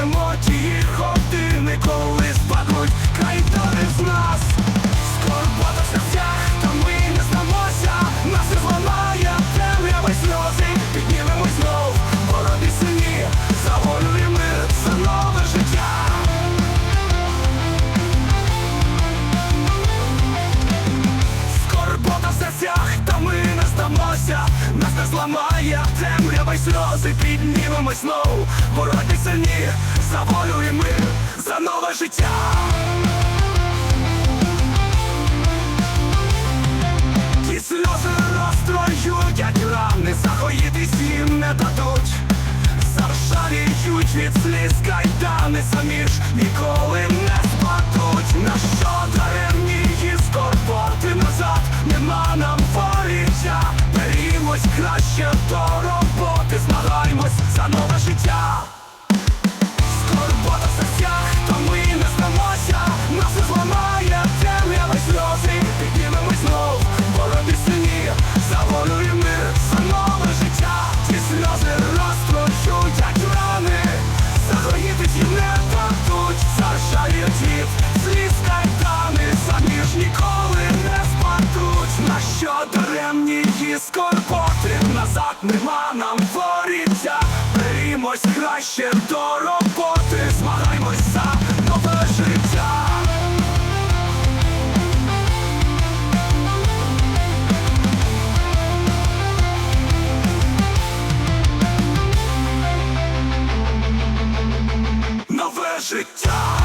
самоті години, коли спадуть крайдори з нас, скорбота в серцях, та ми не здамося, нас не зламає темряви сльози, піднімемось знов, бороди сині, за волю і мир, за нове життя. Скорбота в серцях, та ми не здамося, нас не зламає темрява й сльози, піднімемось знов, бороди сині за і мир, за нове життя. І сльози розстроюють, рани, загоїтись їм не дадуть. Заржавіють від сліз кайдани, самі ж ніколи не її скорботи Назад нема нам воріття Берімось краще до роботи Змагаймось за нове життя. Нове життя